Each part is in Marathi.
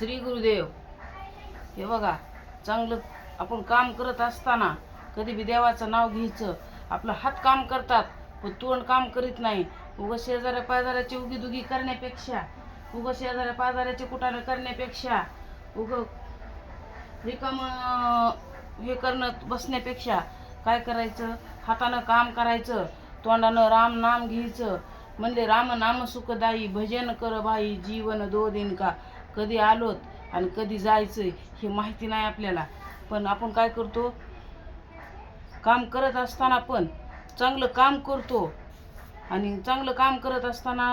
श्री गुरुदेव. हे बघा चांगलं आपण काम करत असताना कधी बी देवाचं नाव घ्यायचं आपलं हात काम करतात पण तोंड काम करीत नाही. उगं शेजाऱ्या पाजाऱ्याची उगी दुगी करण्यापेक्षा उगं शेजाऱ्या पाजाऱ्याची कुठाने करण्यापेक्षा उगं रिकाम हे करणं बसण्यापेक्षा काय करायचं? हातानं काम करायचं तोंडानं राम नाम घ्यायचं. म्हणले राम नाम सुखदाई भजन कर भाई जीवन दो दिन का. कधी आलोत आणि कधी जायचं हे माहिती नाही आपल्याला. पण आपण काय करतो? काम करत असताना पण चांगलं काम करतो. आणि चांगलं काम करत असताना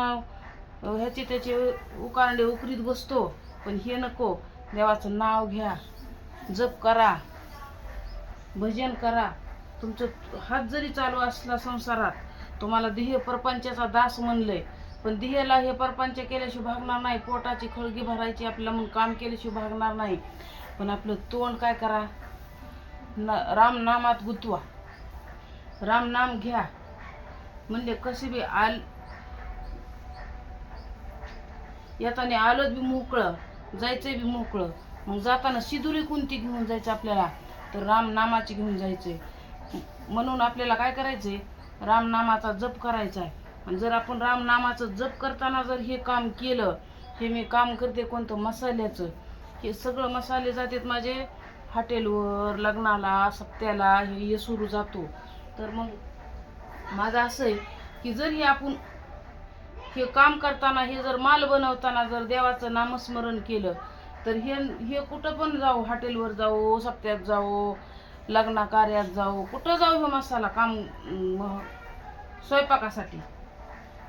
ह्याचे त्याचे उकारंडे उकरीत बसतो. पण हे नको. देवाचं नाव घ्या. जप करा. भजन करा. तुमचं हात जरी चालू असला संसारात तुम्हाला देह प्रपंचाचा दास म्हणलंय पण देहाला हे परपंच केल्याशिवाय भागणार नाही. पोटाची खळगी भरायची आपल्याला म्हणून काम केल्याशिवाय भागणार नाही. पण आपलं तोंड काय करा? न राम नामात गुंतवा. राम नाम घ्या. म्हणले कसे बी आल येताना आलोच बी मोकळं जायचंय बी मोकळं. मग जाताना शिदुरी कोणती घेऊन जायचं आपल्याला? तर राम नामाची घेऊन जायचंय. म्हणून आपल्याला काय करायचंय? राम नामाचा जप करायचा आहे आणि जर आपण रामनामाचं जप करताना जर हे काम केलं हे मी काम करते कोणतं मसाल्याचं हे सगळं मसाले जातात माझे हॉटेलवर लग्नाला सप्त्याला हे हे सुरू जातो. तर मग माझं असं आहे की जर हे आपण हे काम करताना हे जर माल बनवताना जर देवाचं नामस्मरण केलं तर हे हे कुठं पण जाऊ हॉटेलवर जाऊ सप्त्यात जाऊ लग्ना कार्यात जाऊ कुठं जाऊ हे मसाला काम स्वयंपाकासाठी.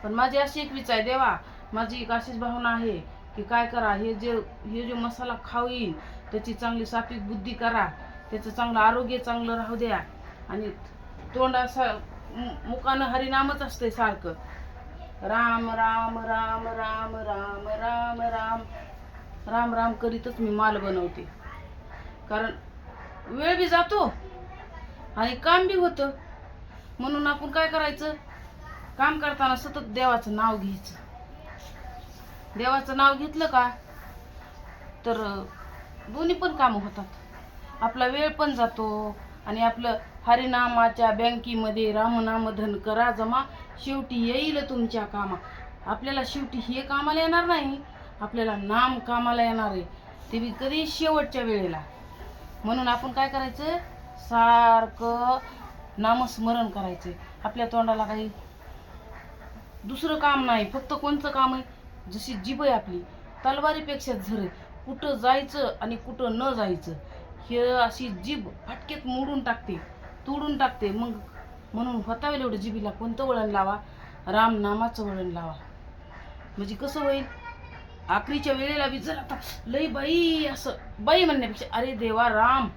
पण माझी अशी एक विचार आहे देवा माझी एक अशीच भावना आहे की काय करा हे जे हे जे मसाला खाऊ येईल त्याची चांगली सात्विक बुद्धी करा त्याचं चांगलं आरोग्य चांगलं राहू द्या. आणि तोंड असं मु- मुखानं हरिनामच असतंय सारखं. राम राम राम राम राम राम राम राम राम करीतच मी माल बनवते. कारण वेळ बी जातो आणि काम बी होतं. म्हणून आपण काय करायचं? काम करताना सतत देवाचं नाव घ्यायचं. देवाचं नाव घेतलं का तर दोन्ही पण कामं होतात. आपला वेळ पण जातो आणि आपलं हरिनामाच्या बँकेमध्ये रामनामधन करा जमा शेवटी येईल तुमच्या कामा. आपल्याला शेवटी हे कामाला येणार नाही आपल्याला नाम कामाला येणार आहे. ते बी कधी शेवटच्या वेळेला. म्हणून आपण काय करायचं? सारखं नामस्मरण करायचं. आपल्या तोंडाला काही दुसरं काम नाही फक्त कोणचं काम आहे? जशी जीभ आहे आपली तलवारीपेक्षा झर कुठं जायचं आणि कुठं न जायचं हे अशी जीभ फाटकेत मोडून टाकते तोडून टाकते. मग म्हणून होतावेल एवढं जिभीला कोणतं वळण लावा? राम नामाचं वळण लावा. म्हणजे कसं होईल? आखरीच्या वेळेला बी जर आता लई बाई असं बाई म्हणण्यापेक्षा अरे देवा राम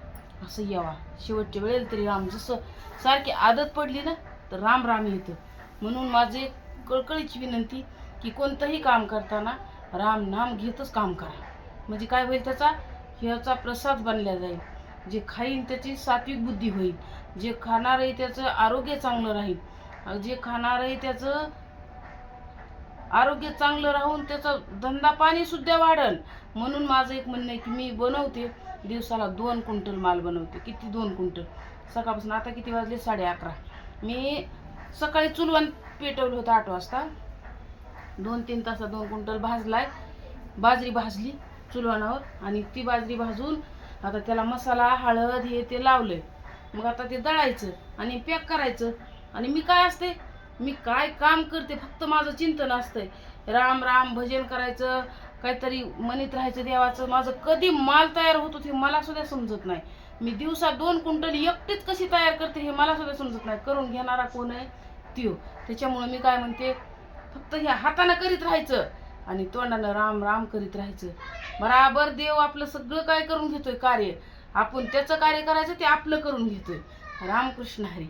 असं यावा. शेवटच्या वेळेला तरी राम. जसं सारखी आदत पडली ना तर राम राम येतं. म्हणून माझे कळकळीची विनंती की कोणतंही काम करताना राम नाम घेतच काम करा. म्हणजे काय होईल त्याचा? ह्याचा प्रसाद बनला जाईल. जे खाईन त्याची सात्विक बुद्धी होईल. जे खाणार आहे त्याचं आरोग्य चांगलं राहील. जे खाणार आहे त्याचं आरोग्य चांगलं राहून त्याचा धंदा पाणी सुद्धा वाढल. म्हणून माझं एक म्हणणं आहे की मी बनवते. दिवसाला दोन क्विंटल माल बनवते. किती दोन क्विंटल? सकाळपासून आता किती वाजले? साडे अकरा. मी सकाळी चुलवण पेटवलं होतं आठ वाजता. दोन तीन तासात दोन क्विंटल भाजलाय. बाजरी भाजली चुलवणावर आणि ती बाजरी भाजून आता त्याला मसाला हळद हे ते लावलंय. मग आता ते दळायचं आणि पॅक करायचं. आणि मी काय असते? मी काय काम करते? फक्त माझं चिंतन असतंय. राम राम भजन करायचं काहीतरी म्हणत राहायचं देवाचं. माझं कधी माल तयार होतो ते मला सुद्धा समजत नाही. मी दिवसा दोन क्विंटल एकटीच कशी तयार करते हे मला सुद्धा समजत नाही. करून घेणारा कोण आहे? त्यो. त्याच्यामुळं मी काय म्हणते फक्त ह्या हातानं करीत राहायचं आणि तोंडानं राम राम करीत राहायचं. बराबर देव आपलं सगळं काय करून घेतोय कार्य? आपण त्याचं कार्य करायचं ते आपलं करून घेतोय. रामकृष्ण हरी.